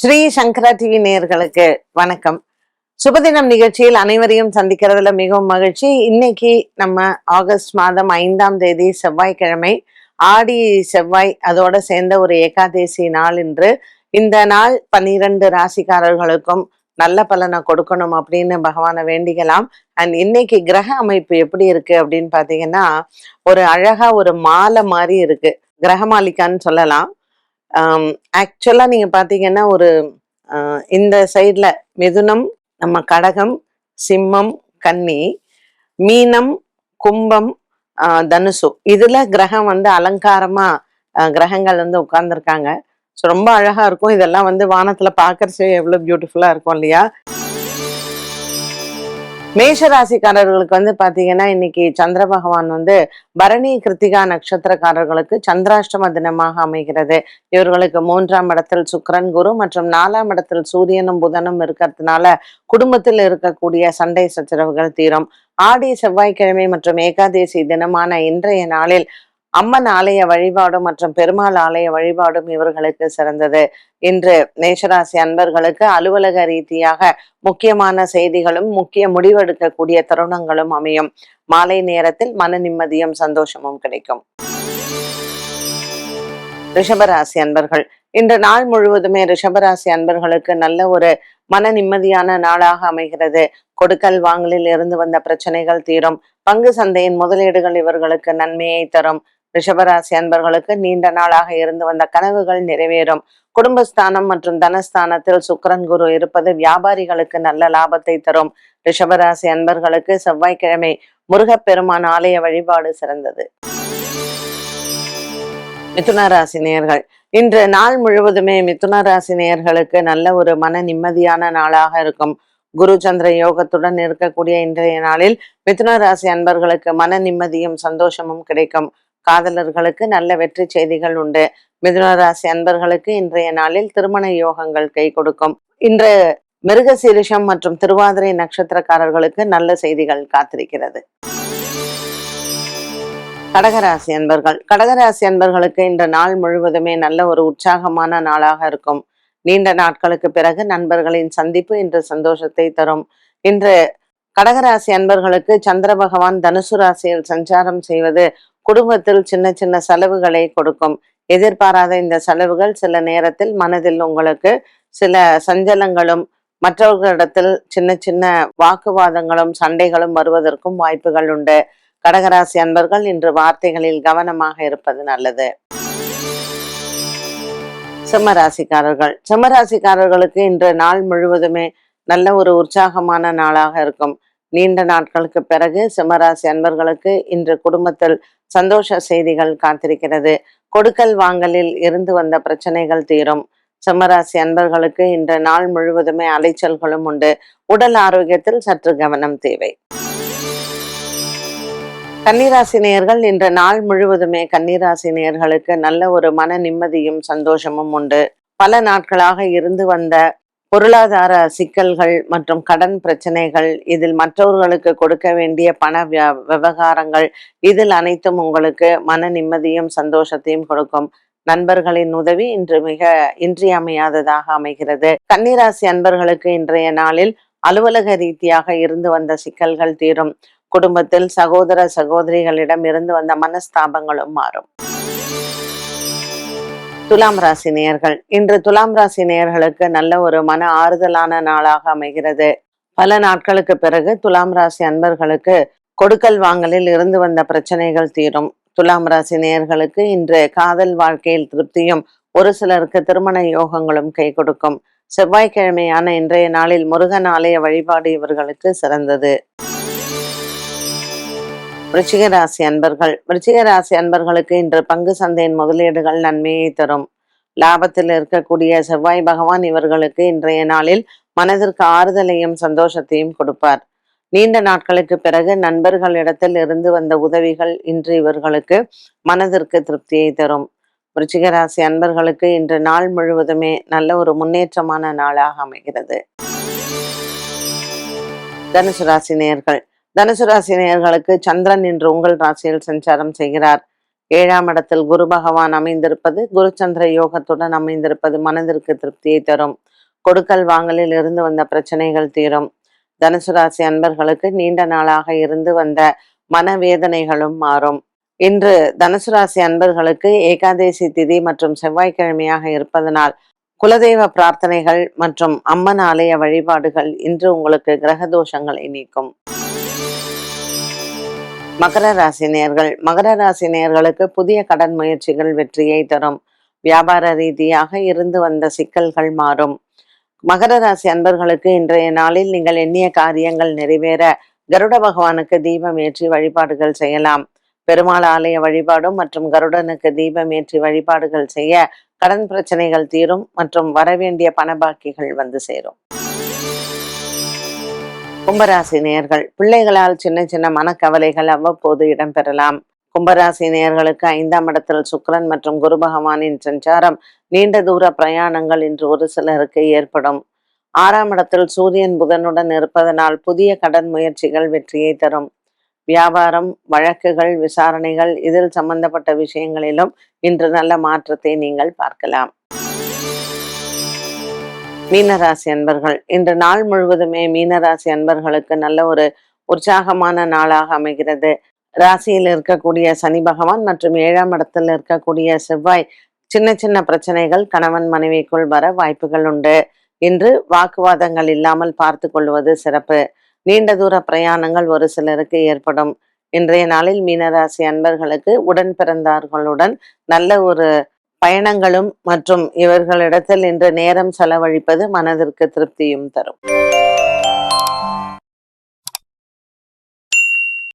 ஸ்ரீ சங்கரா TV நேயர்களுக்கு வணக்கம். சுபதினம் நிகழ்ச்சியில் அனைவரையும் சந்திக்கிறதுல மிகவும் மகிழ்ச்சி. இன்னைக்கு நம்ம ஆகஸ்ட் மாதம் ஐந்தாம் தேதி செவ்வாய்க்கிழமை. ஆடி செவ்வாய் அதோட சேர்ந்த ஒரு ஏகாதேசி நாள் இன்று. இந்த நாள் பன்னிரண்டு ராசிக்காரர்களுக்கும் நல்ல பலனை கொடுக்கணும் அப்படின்னு பகவானை வேண்டிக்கலாம். அண்ட் இன்னைக்கு கிரக அமைப்பு எப்படி இருக்கு அப்படின்னு பாத்தீங்கன்னா ஒரு அழகா ஒரு மாலை மாதிரி இருக்கு. கிரகமாலிகான்னு சொல்லலாம். ஆக்சுவலா நீங்க பாத்தீங்கன்னா ஒரு ஆஹ் இந்த சைடில் மிதுனம் நம்ம கடகம் சிம்மம் கன்னி மீனம் கும்பம் தனுசு. இதுல கிரகம் வந்து அலங்காரமா கிரகங்கள் வந்து உட்கார்ந்துருக்காங்க. ஸோ ரொம்ப அழகா இருக்கும். இதெல்லாம் வந்து வானத்துல பாக்கறச்சே எவ்வளோ பியூட்டிஃபுல்லா இருக்கும் இல்லையா? மேஷராசிக்காரர்களுக்கு வந்து பாத்தீங்கன்னா இன்னைக்கு சந்திர பகவான் வந்து பரணி கிருத்திகா நட்சத்திரக்காரர்களுக்கு சந்திராஷ்டம தினமாக அமைகிறது. இவர்களுக்கு மூன்றாம் இடத்தில் சுக்கரன் குரு மற்றும் நாலாம் இடத்தில் சூரியனும் புதனும் இருக்கிறதுனால குடும்பத்தில் இருக்கக்கூடிய சண்டை சச்சரவுகள் தீரும். ஆடி செவ்வாய்க்கிழமை மற்றும் ஏகாதேசி தினமான இன்றைய நாளில் அம்மன் ஆலய வழிபாடும் மற்றும் பெருமாள் ஆலய வழிபாடும் இவர்களுக்கு சிறந்தது. இன்று மேஷராசி அன்பர்களுக்கு அலுவலக ரீதியாக முக்கியமான செய்திகளும் முக்கிய முடிவெடுக்கக்கூடிய தருணங்களும் அமையும். மாலை நேரத்தில் மன நிம்மதியும் சந்தோஷமும் கிடைக்கும். ரிஷபராசி அன்பர்கள் இன்று நாள் முழுவதுமே ரிஷபராசி அன்பர்களுக்கு நல்ல ஒரு மன நிம்மதியான நாளாக அமைகிறது. கொடுக்கல் வாங்கலில் இருந்து வந்த பிரச்சனைகள் தீரும். பங்கு சந்தையின் முதலீடுகள் இவர்களுக்கு நன்மையை தரும். ரிஷபராசி அன்பர்களுக்கு நீண்ட நாளாக இருந்து வந்த கனவுகள் நிறைவேறும். குடும்பஸ்தானம் மற்றும் தனஸ்தானத்தில் சுக்கிரன் குரு இருப்பது வியாபாரிகளுக்கு நல்ல லாபத்தை தரும். ரிஷபராசி அன்பர்களுக்கு செவ்வாய்க்கிழமை முருகப்பெருமான் ஆலய வழிபாடு சிறந்தது. மிதுன ராசி நேயர்கள் இன்று நாள் முழுவதுமே மிதுன ராசி நேயர்களுக்கு நல்ல ஒரு மன நிம்மதியான நாளாக இருக்கும். குரு சந்திர யோகத்துடன் இருக்கக்கூடிய இன்றைய நாளில் மிதுன ராசி அன்பர்களுக்கு மன நிம்மதியும் சந்தோஷமும் கிடைக்கும். காதலர்களுக்கு நல்ல வெற்றி செய்திகள் உண்டு. மிதுன ராசி அன்பர்களுக்கு இன்றைய நாளில் திருமண யோகங்கள் கை கொடுக்கும். இன்று மிருக சீரிஷம் மற்றும் திருவாதிரை நட்சத்திரக்காரர்களுக்கு நல்ல செய்திகள் காத்திருக்கிறது. கடகராசி அன்பர்கள். கடகராசி அன்பர்களுக்கு இந்த நாள் முழுவதுமே நல்ல ஒரு உற்சாகமான நாளாக இருக்கும். நீண்ட நாட்களுக்கு பிறகு நண்பர்களின் சந்திப்பு இன்று சந்தோஷத்தை தரும். இன்று கடகராசி அன்பர்களுக்கு சந்திர பகவான் தனுசு ராசியில் சஞ்சாரம் செய்வது குடும்பத்தில் சின்ன சின்ன செலவுகளை கொடுக்கும். எதிர்பாராத இந்த செலவுகள் சில நேரத்தில் மனதில் உங்களுக்கு சில சஞ்சலங்களும் மற்றவர்களிடத்தில் சின்ன சின்ன வாக்குவாதங்களும் சண்டைகளும் வருவதற்கும் வாய்ப்புகள் உண்டு. கடகராசி அன்பர்கள் இன்று வார்த்தைகளில் கவனமாக இருப்பது நல்லது. சிம்மராசிக்காரர்கள். சிம்மராசிக்காரர்களுக்கு இன்று நாள் முழுவதுமே நல்ல ஒரு உற்சாகமான நாளாக இருக்கும். நீண்ட நாட்களுக்கு பிறகு சிம்மராசி அன்பர்களுக்கு இன்று குடும்பத்தில் சந்தோஷ செய்திகள் காத்திருக்கிறது. கொடுக்கல் வாங்கலில் இருந்து வந்த பிரச்சனைகள் தீரும். சிம்மராசி அன்பர்களுக்கு இன்று நாள் முழுவதுமே அலைச்சல்களும் உண்டு. உடல் ஆரோக்கியத்தில் சற்று கவனம் தேவை. கன்னிராசி நேயர்கள் இன்று நாள் முழுவதுமே கன்னிராசி நேயர்களுக்கு நல்ல ஒரு மன நிம்மதியும் சந்தோஷமும் உண்டு. பல நாட்களாக இருந்து வந்த பொருளாதார சிக்கல்கள் மற்றும் கடன் பிரச்சனைகள் இதில் மற்றவர்களுக்கு கொடுக்க வேண்டிய பண விய- விவகாரங்கள் இதில் அனைத்தும் உங்களுக்கு மன நிம்மதியும் சந்தோஷத்தையும் கொடுக்கும். நண்பர்களின் உதவி இன்று மிக இன்றியமையாததாக அமைகிறது. கன்னிராசி அன்பர்களுக்கு இன்றைய நாளில் அலுவலக ரீதியாக இருந்து வந்த சிக்கல்கள் தீரும். குடும்பத்தில் சகோதர சகோதரிகளிடம் இருந்து வந்த மனஸ்தாபங்களும் மாறும். துலாம் ராசி நேயர்கள் இன்று துலாம் ராசி நேயர்களுக்கு நல்ல ஒரு மன ஆறுதலான நாளாக அமைகிறது. பல நாட்களுக்கு பிறகு துலாம் ராசி அன்பர்களுக்கு கொடுக்கல் வாங்கலில் இருந்து வந்த பிரச்சனைகள் தீரும். துலாம் ராசி நேயர்களுக்கு இன்று காதல் வாழ்க்கையில் திருப்தியும் ஒரு சிலருக்கு திருமண யோகங்களும் கை கொடுக்கும். செவ்வாய்க்கிழமையான இன்றைய நாளில் முருகன் ஆலய வழிபாடு இவர்களுக்கு சிறந்தது. விருச்சிக ராசி அன்பர்கள். விருச்சிக ராசி அன்பர்களுக்கு இன்று பங்கு சந்தையின் முதலீடுகள் நன்மையை தரும். லாபத்தில் இருக்கக்கூடிய செவ்வாய் பகவான் இவர்களுக்கு இன்றைய நாளில் மனதிற்கு ஆறுதலையும் சந்தோஷத்தையும் கொடுப்பார். நீண்ட நாட்களுக்கு பிறகு நண்பர்களிடத்தில் இருந்து வந்த உதவிகள் இன்று இவர்களுக்கு மனதிற்கு திருப்தியை தரும். விருச்சிக ராசி அன்பர்களுக்கு இன்று நாள் முழுவதுமே நல்ல ஒரு முன்னேற்றமான நாளாக அமைகிறது. தனுசு ராசி நேர்கள் தனுசு ராசி நேயர்களுக்கு சந்திரன் இன்று உங்கள் ராசியில் சஞ்சாரம் செய்கிறார். ஏழாம் இடத்தில் குரு பகவான் அமைந்திருப்பது குரு சந்திர யோகத்துடன் அமைந்திருப்பது மனதிற்கு திருப்தியை தரும். கொடுக்கல் வாங்கலில் இருந்து வந்த பிரச்சனைகள் தீரும். தனுசு ராசி அன்பர்களுக்கு நீண்ட நாளாக இருந்து வந்த மனவேதனைகளும் மாறும். இன்று தனுசு ராசி அன்பர்களுக்கு ஏகாதேசி திதி மற்றும் செவ்வாய்க்கிழமையாக இருப்பதனால் குலதெய்வ பிரார்த்தனைகள் மற்றும் அம்மன் ஆலய வழிபாடுகள் இன்று உங்களுக்கு கிரக தோஷங்களை நீக்கும். மகர ராசி நேர்கள். மகர ராசி நேர்களுக்கு புதிய கடன் முயற்சிகள் வெற்றியை தரும். வியாபார ரீதியாக இருந்து வந்த சிக்கல்கள் மாறும். மகர ராசி அன்பர்களுக்கு இன்றைய நாளில் நீங்கள் எண்ணிய காரியங்கள் நிறைவேற கருட பகவானுக்கு தீபம் ஏற்றி வழிபாடுகள் செய்யலாம். பெருமாள் ஆலய வழிபாடும் மற்றும் கருடனுக்கு தீபம் ஏற்றி வழிபாடுகள் செய்ய கடன் பிரச்சனைகள் தீரும் மற்றும் வரவேண்டிய பணபாக்கிகள் வந்து சேரும். கும்பராசி நேர்கள் பிள்ளைகளால் சின்ன சின்ன மனக்கவலைகள் அவ்வப்போது இடம்பெறலாம். கும்பராசி நேர்களுக்கு ஐந்தாம் இடத்தில் சுக்கிரன் மற்றும் குரு பகவானின் சஞ்சாரம். நீண்ட தூர பிரயாணங்கள் இன்று ஒரு சிலருக்கு ஏற்படும். ஆறாம் இடத்தில் சூரியன் புதனுடன் இருப்பதனால் புதிய கடன் முயற்சிகள் வெற்றியை தரும். வியாபாரம் வழக்குகள் விசாரணைகள் இதில் சம்பந்தப்பட்ட விஷயங்களிலும் இன்று நல்ல மாற்றத்தை நீங்கள் பார்க்கலாம். மீனராசி அன்பர்கள் இன்று நாள் முழுவதுமே மீனராசி அன்பர்களுக்கு நல்ல ஒரு உற்சாகமான நாளாக அமைகிறது. ராசியில் இருக்கக்கூடிய சனி பகவான் மற்றும் ஏழாம் இடத்தில் இருக்கக்கூடிய செவ்வாய் சின்ன சின்ன பிரச்சனைகள் கணவன் மனைவிக்குள் வர வாய்ப்புகள் உண்டு. இன்று வாக்குவாதங்கள் இல்லாமல் பார்த்து கொள்வது சிறப்பு. நீண்ட தூர பிரயாணங்கள் ஒரு சிலருக்கு ஏற்படும். இன்றைய நாளில் மீனராசி அன்பர்களுக்கு உடன் பிறந்தார்களுடன் நல்ல ஒரு பயணங்களும் மற்றும் இவர்களிடத்தில் இன்று நேரம் செலவழிப்பது மனதிற்கு திருப்தியும் தரும்.